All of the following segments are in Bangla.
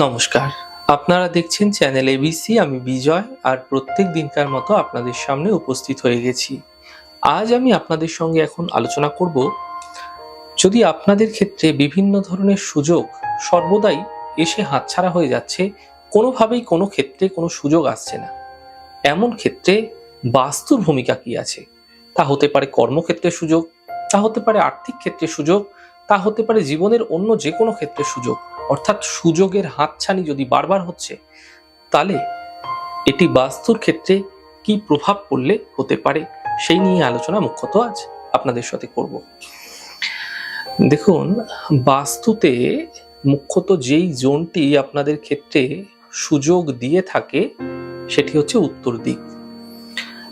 নমস্কার। আপনারা দেখছেন চ্যানেল এবিসি আমি বিজয়, আর প্রত্যেক দিনকার মতো আপনাদের সামনে উপস্থিত হয়ে গেছি। আজ আমি আপনাদের সঙ্গে এখন আলোচনা করব, যদি আপনাদের ক্ষেত্রে বিভিন্ন ধরনের সুযোগ সর্বদাই এসে হাতছাড়া হয়ে যাচ্ছে, কোনোভাবেই কোনো ক্ষেত্রে কোনো সুযোগ আসছে না। এমন ক্ষেত্রে বাস্তুর ভূমিকা কি আছে? তা হতে পারে কর্মক্ষেত্রে সুযোগ, তা হতে পারে আর্থিক ক্ষেত্রে সুযোগ, তা হতে পারে জীবনের অন্য যে কোনো ক্ষেত্রে সুযোগ। অর্থাৎ সুযোগের হাতছানি যদি বারবার হচ্ছে, তাহলে এটি বাস্তুর ক্ষেত্রে কি প্রভাব পড়লে হতে পারে সেই নিয়ে আলোচনা মুখ্যত আজ আপনাদের সাথে করব। দেখুন, বাস্তুতে মুখ্যত যেই জোনটি আপনাদের ক্ষেত্রে সুযোগ দিয়ে থাকে, সেটি হচ্ছে উত্তর দিক।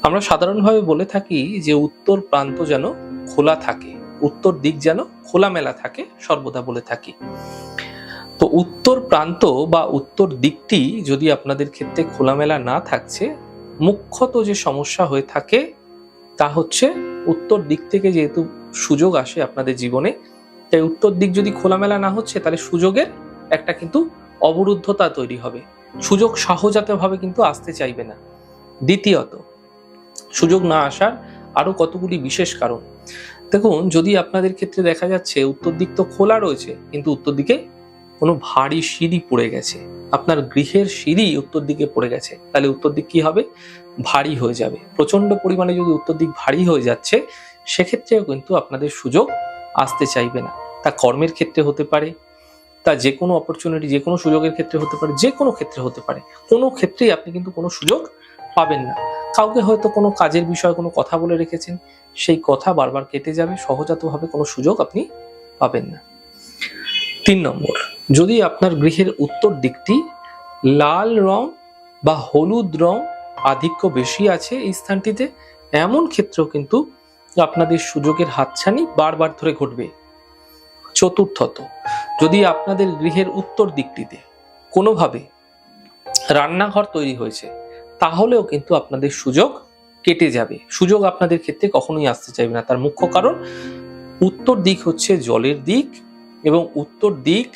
আমরা সাধারণভাবে বলে থাকি যে উত্তর প্রান্ত যেন খোলা থাকে, উত্তর দিক যেন খোলামেলা থাকে সর্বদা বলে থাকি। তো উত্তর প্রান্ত বা উত্তর দিকটি যদি আপনাদের ক্ষেত্রে খোলামেলা না থাকছে, মুখ্যত যে সমস্যা হয়ে থাকে তা হচ্ছে উত্তর দিক থেকে যেহেতু সুযোগ আসে আপনাদের জীবনে, তাই উত্তর দিক যদি খোলামেলা না হচ্ছে তাহলে সুযোগের একটা কিন্তু অবরুদ্ধতা তৈরি হবে। সুযোগ সহজাতভাবে কিন্তু আসতে চাইবে না। দ্বিতীয়ত, সুযোগ না আসার আরও কতগুলি বিশেষ কারণ। দেখুন, যদি আপনাদের ক্ষেত্রে দেখা যাচ্ছে উত্তর দিক তো খোলা রয়েছে, কিন্তু উত্তর দিকে কোনো ভারী সিঁড়ি পড়ে গেছে। আপনার গৃহের সিঁড়ি উত্তর দিকে পড়ে গেছে। তাহলে উত্তর দিক কি হবে? ভারী হয়ে যাবে। প্রচণ্ড পরিমাণে যদি উত্তর দিক ভারী হয়ে যাচ্ছে, সেক্ষেত্রেও কিন্তু আপনাদের সুযোগ আসতে চাইবে না। তা কর্মের ক্ষেত্রে হতে পারে, তা যে কোনো অপরচুনিটি যে কোনো সুযোগের ক্ষেত্রে হতে পারে, যে কোনো ক্ষেত্রে হতে পারে। কোনো ক্ষেত্রেই আপনি কিন্তু কোনো সুযোগ পাবেন না। কাউকে হয়তো কোনো কাজের বিষয়ে কোনো কথা বলে রেখেছেন, সেই কথা বারবার কেটে যাবে, সহজাতভাবে কোনো সুযোগ আপনি পাবেন না। তিন নম্বর যদি আপনার গৃহের উত্তর দিকটি লাল রং বা হলুদ রং আধিক্য বেশি আছে এই স্থানটিতে, এমন ক্ষেত্রেও কিন্তু আপনাদের সুযোগের হাতছানি বারবার ধরে ঘটবে। চতুর্থত, যদি আপনাদের গৃহের উত্তর দিকটিতে কোনোভাবে রান্নাঘর তৈরি হয়েছে, তাহলেও কিন্তু আপনাদের সুযোগ কেটে যাবে। সুযোগ আপনাদের ক্ষেত্রে কখনোই আসতে চাইবে না। তার মুখ্য কারণ, উত্তর দিক হচ্ছে জলের দিক এবং উত্তর দিক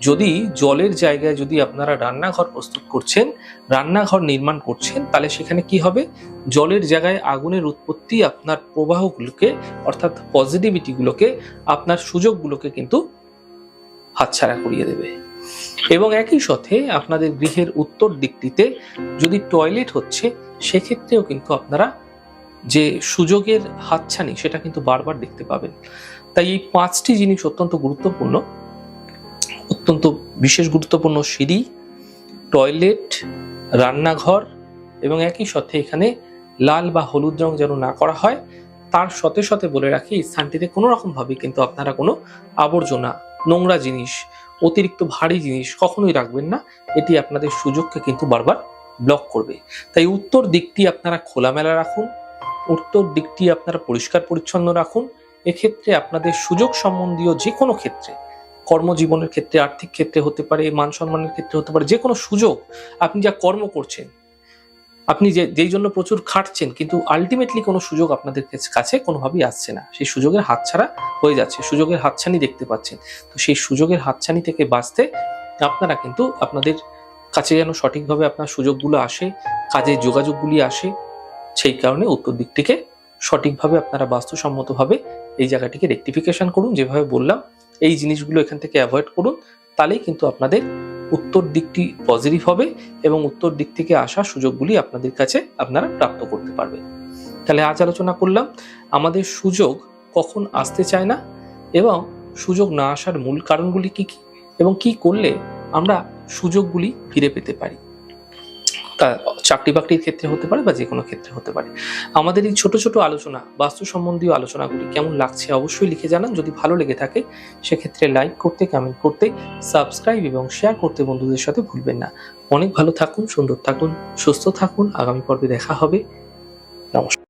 যদি জলের জায়গায় যদি আপনারা রান্নাঘর প্রস্তুত করছেন, রান্নাঘর নির্মাণ করছেন, তাহলে সেখানে কি হবে? জলের জায়গায় আগুনের উৎপত্তি আপনার প্রবাহগুলোকে, অর্থাৎ পজিটিভিটিগুলোকে আপনার সুযোগগুলোকে কিন্তু হাতছাড়া করিয়ে দেবে। এবং একই সাথে আপনাদের গৃহের উত্তর দিকটিতে যদি টয়লেট হচ্ছে, সেক্ষেত্রেও কিন্তু আপনারা যে সুযোগের হাতছানি, সেটা কিন্তু বারবার দেখতে পাবেন। তাই এই পাঁচটি জিনিস অত্যন্ত গুরুত্বপূর্ণ। অত্যন্ত বিশেষ গুরুত্বপূর্ণ সিঁড়ি, টয়লেট, রান্নাঘর এবং একই সাথে এখানে লাল বা হলুদ রং যেন না করা হয়, তার সাথে সাথে বলে রাখি, এই স্থানটিতে কোনো রকম ভাবে কিন্তু আপনারা কোনো আবর্জনা, নোংরা জিনিস, অতিরিক্ত ভারী জিনিস কখনোই রাখবেন না। এটি আপনাদের সুযোগকে কিন্তু বারবার ব্লক করবে। তাই উত্তর দিকটি আপনারা খোলামেলা রাখুন, উত্তর দিকটি আপনারা পরিষ্কার পরিচ্ছন্ন রাখুন। এক্ষেত্রে আপনাদের সুযোগ সম্বন্ধীয় যে কোনো ক্ষেত্রে কর্মজীবনের ক্ষেত্রে, আর্থিক ক্ষেত্রে হতে পারে, মান সম্মানের ক্ষেত্রে হতে পারে যে কোনো সুযোগ আপনি যা কর্ম করছেন, আপনি যে, যেই জন্য প্রচুর খাটছেন, কিন্তু আলটিমেটলি কোনো সুযোগ আপনাদের কাছে কোনোভাবেই আসছে না। সেই সুযোগের হাতছাড়া হয়ে যাচ্ছে, সুযোগের হাতছানি দেখতে পাচ্ছেন। তো সেই সুযোগের হাতছানি থেকে বাঁচতে আপনারা কিন্তু আপনাদের কাছে যেন সঠিকভাবে আপনার সুযোগগুলো আসে, কাজে যোগাযোগগুলি আসে, সেই কারণে উত্তর দিকটিকে সঠিকভাবে আপনারা বাস্তুসম্মতভাবে এই জায়গাটিকে রেকটিফিকেশন করুন, যেভাবে বললাম, এই জিনিসগুলো এখান থেকে অ্যাভয়েড করুন, তাহলেই কিন্তু আপনাদের উত্তর দিকটি পজিটিভ হবে এবং উত্তর দিক থেকে আসা সুযোগগুলি আপনাদের কাছে আপনারা প্রাপ্ত করতে পারবেন। তাহলে আজ আলোচনা করলাম, আমাদের সুযোগ কখন আসতে চায় না এবং সুযোগ না আসার মূল কারণগুলি কি কি এবং কি করলে আমরা সুযোগগুলি ফিরে পেতে পারি। তা চাকরি বাকরির ক্ষেত্রে হতে পারে বা যে কোনো ক্ষেত্রে হতে পারে। আমাদের এই ছোট ছোট আলোচনা, বাস্তু সম্বন্ধীয় আলোচনাগুলি কেমন লাগছে অবশ্যই লিখে জানান। যদি ভালো লেগে থাকে, সেক্ষেত্রে লাইক করতে কমেন্ট করতে সাবস্ক্রাইব এবং শেয়ার করতে বন্ধুদের সাথে ভুলবেন না। অনেক ভালো থাকুন, সুন্দর থাকুন, সুস্থ থাকুন। আগামী পর্বে দেখা হবে। নমস্কার।